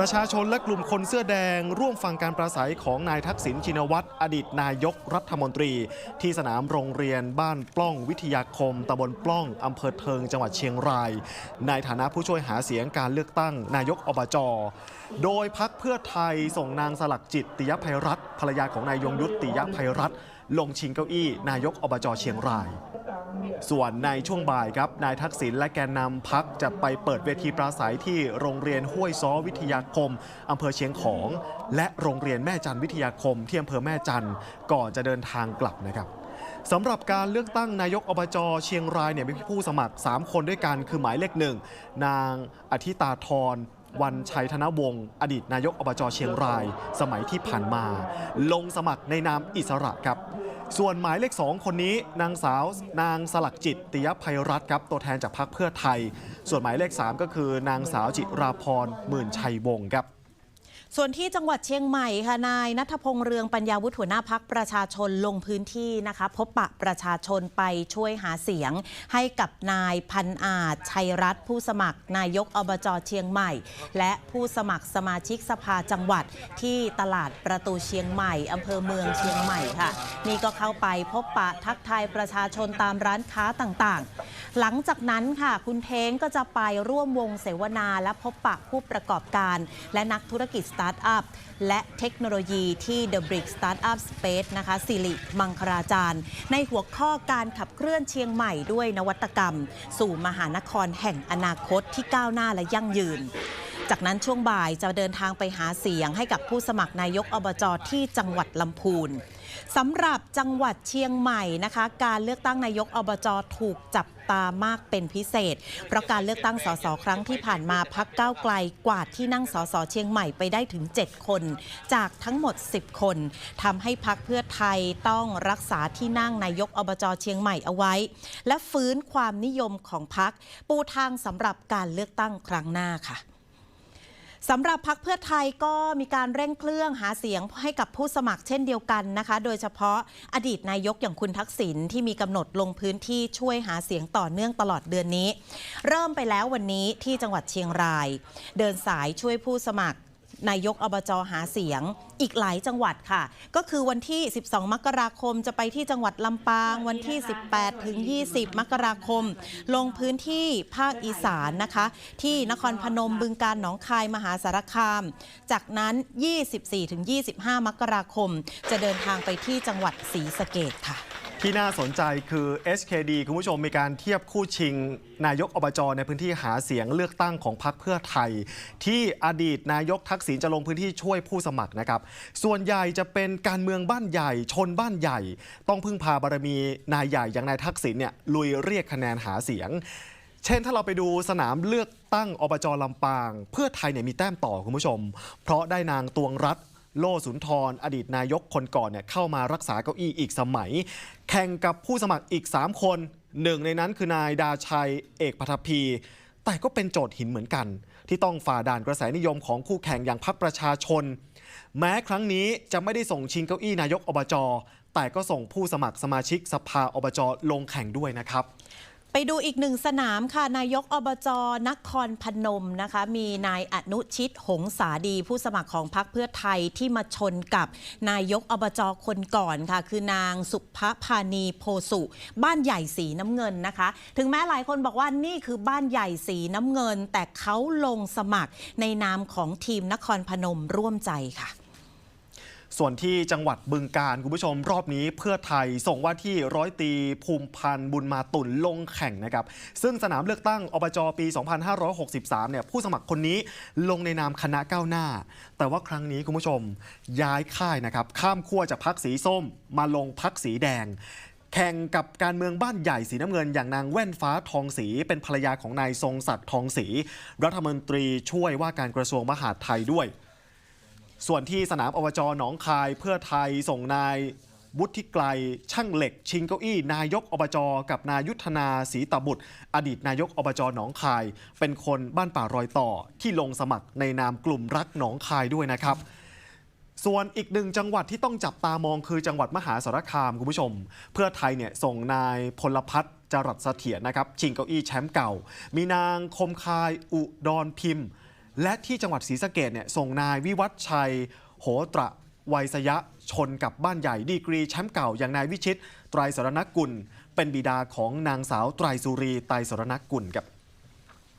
ประชาชนและกลุ่มคนเสื้อแดง ร่วมฟังการประสัยของนายทักษิณชินวัตรอดีตนายกรัฐมนตรี ที่สนามโรงเรียนบ้านปล้องวิทยาคมตำบลปล้องอำเภอเทิงจังหวัดเชียงราย ในฐานะผู้ช่วยหาเสียงการเลือกตั้ง นายกอบจโดยพักเพื่อไทยส่งนางสลักจิตติยภัยรัตภรรยาของนายยงยุติติยภัยรัตลงชิงเก้าอี้ นายกอบจเชียงราย ส่วนในช่วงบ่ายครับนายทักษิณและแกนนำพักจะไปเปิดเวทีปราศัยที่โรงเรียนห้วยซ้อวิทยาคมอำเภอเชียงของ และโรงเรียนแม่จันวิทยาคมที่อำเภอแม่จันก่อนจะเดินทางกลับนะครับสำหรับการเลือกตั้งนายกอบจเชียงรายเนี่ยมีผู้สมัคร 3 คนด้วยกันคือหมายเลขหนึ่งนางอธิตาธรวันชัยธนวงศ์อดีตนายกอบจเชียงราย สมัยที่ผ่านมา ลงสมัครในนามอิสระครับ ส่วนหมายเลข 2 คนนี้นางสาวนางสลักจิตติยภัยรัตน์ครับตัวแทนจากพรรคเพื่อไทย ส่วนหมายเลข 3 ก็คือนางสาวจิราพรหมื่นชัยวงศ์ครับ ส่วนที่จังหวัดเชียงใหม่ค่ะนายนัทพงษ์เรืองปัญญาวุฒิหัวหน้าพักประชาชนลงพื้นที่นะคะ พบปะประชาชนไปช่วยหาเสียง ให้กับนายพันอาจชัยรัตน์ผู้สมัคร นายกอบจเชียงใหม่ และผู้สมัครสมาชิกสภาจังหวัดที่ตลาดประตูเชียงใหม่อำเภอเมืองเชียงใหม่ค่ะ นี่ก็เข้าไปพบปะทักทายประชาชนตามร้านค้าต่างๆ หลังจากนั้นค่ะคุณเท้งก็จะไปร่วมวงเสวนาและพบปะผู้ประกอบการ และนักธุรกิจตาร์ทอัพและเทคโนโลยีที่ The Brick Startup Space นะคะสิริมังคราจารย์ ในหัวข้อการขับเคลื่อนเชียงใหม่ด้วยนวัตกรรม สู่มหานครแห่งอนาคตที่ก้าวหน้าและยั่งยืน จากนั้นช่วงบ่ายจะเดินทางไปหาเสียงให้กับผู้สมัครนายกอบจที่จังหวัดลำพูนสำหรับจังหวัดเชียงใหม่นะคะ การเลือกตั้งนายกอบจถูกจับตามากเป็นพิเศษ เพราะการเลือกตั้งสสครั้งที่ผ่านมาพักก้าวไกลกวาดที่นั่งสสเชียงใหม่ไปได้ถึง 7 คน จากทั้งหมด 10 คนทำให้พักเพื่อไทยต้องรักษาที่นั่งนายกอบจเชียงใหม่เอาไว้ และฟื้นความนิยมของพักปูทางสำหรับการเลือกตั้งครั้งหน้าค่ะ สำหรับพักเพื่อไทยก็มีการเร่งเครื่องหาเสียงให้กับผู้สมัครเช่นเดียวกันนะคะ โดยเฉพาะอดีตนายกอย่างคุณทักษิณที่มีกำหนดลงพื้นที่ช่วยหาเสียงต่อเนื่องตลอดเดือนนี้ เริ่มไปแล้ววันนี้ที่จังหวัดเชียงราย เดินสายช่วยผู้สมัคร นายกอบจหาเสียงอีกหลายจังหวัดค่ะ ก็คือวันที่ 12 มกราคมจะไปที่จังหวัดลำปาง วันที่ 18 ถึง 20 มกราคม ลงพื้นที่ภาคอีสานนะคะ ที่นครพนมบึงการหนองคายมหาสารคาม จากนั้น 24 ถึง 25 มกราคม จะเดินทางไปที่จังหวัดศรีสะเกดค่ะ ที่น่าสนใจคือ SKD คุณผู้ชมมีการเทียบคู่ชิง นายกอบจในพื้นที่หาเสียงเลือกตั้งของพรรคเพื่อไทย ที่อดีตนายกทักษิณจะลงพื้นที่ช่วยผู้สมัครนะครับ ส่วนใหญ่จะเป็นการเมืองบ้านใหญ่ ชนบ้านใหญ่ ต้องพึ่งพาบารมีนายใหญ่อย่างนายทักษิณเนี่ยลุยเรียกคะแนนหาเสียง เช่นถ้าเราไปดูสนามเลือกตั้งอบจลำปาง เพื่อไทยเนี่ยมีแต้มต่อคุณผู้ชม เพราะได้นางตวงรัฐ โลสุนทร อดีตนายกคนก่อนเนี่ยเข้ามารักษาเก้าอี้อีกสมัย แข่งกับผู้สมัครอีก 3 คนหนึ่งในนั้นคือนายดาชัยเอกพัทพี แต่ก็เป็นโจทย์หินเหมือนกัน ที่ต้องฝ่าด่านกระแสนิยมของคู่แข่งอย่างพรรคประชาชน แม้ครั้งนี้จะไม่ได้ส่งชิงเก้าอี้นายกอบจแต่ก็ส่งผู้สมัครสมาชิกสภาอบจลงแข่งด้วยนะครับ ไปดูอีกหนึ่งสนามค่ะ นายกอบจนครพนมนะคะ มีนายอนุชิตหงสาดี ผู้สมัครของพรรคเพื่อไทยที่มาชนกับนายกอบจคนก่อนค่ะ คือนางสุภพานีโพสุ บ้านใหญ่สีน้ำเงินนะคะ ถึงแม้หลายคนบอกว่านี่คือบ้านใหญ่สีน้ำเงิน แต่เขาลงสมัครในนามของทีมนครพนมร่วมใจค่ะ ส่วนที่จังหวัดบึงการคุณผู้ชมรอบนี้เพื่อไทยส่งว่าที่ร้อยตีภูมิพันธ์บุญมาตุนลงแข่งนะครับ ซึ่งสนามเลือกตั้งอบจปี 2563 เนี่ยผู้สมัครคนนี้ลงในนามคณะก้าวหน้า แต่ว่าครั้งนี้คุณผู้ชมย้ายค่ายนะครับ ข้ามขั้วจากพักสีส้มมาลงพักสีแดงแข่งกับการเมืองบ้านใหญ่สีน้ำเงินอย่างนางแว่นฟ้าทองศรีเป็นภรรยาของนายทรงศักดิ์ทองศรีรัฐมนตรีช่วยว่าการกระทรวงมหาดไทยด้วย ส่วนที่สนามอบจหนองคายเพื่อไทยส่งนายวุฒิไกลช่างเหล็ก ชิงเก้าอี้ นายกอบจกับนายุทธนาศรีตบุตร อดีตนายกอบจหนองคาย เป็นคนบ้านป่ารอยต่อที่ลงสมัครในนามกลุ่มรักหนองคายด้วยนะครับ ส่วนอีกหนึ่งจังหวัดที่ต้องจับตามองคือจังหวัดมหาสารคามคุณผู้ชม เพื่อไทยเนี่ยส่งนายพลพัฒน์จรัสเสถียรนะครับชิงเก้าอี้แชมป์เก่า มีนางคมคายอุดรพิมพ์ และที่จังหวัดศรีสะเกดเนี่ยส่งนายวิวัฒน์ชัย โหตระไวยสยะชนกับบ้านใหญ่ดีกรีแชมป์เก่าอย่างนายวิชิต ไตรสรณกุล เป็นบิดาของนางสาวไตรสุรีไตรสรณกุลครับ